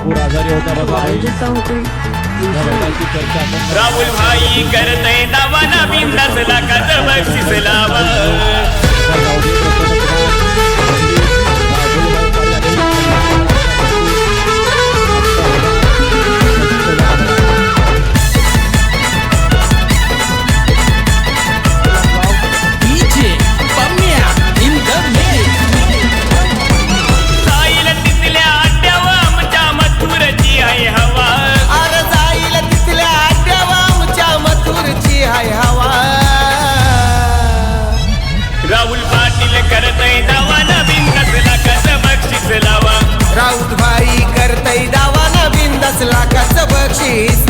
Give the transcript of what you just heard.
भरपूर आजारी होता बघा राहुल भाई करतय नवा नवीन नसला का बक्षीस लाव राहुल पाटील करतय दावा नवीन दसला कस बक्षीस लावा? राऊत भाई करतय दावा नवीन दसला कस बक्षीस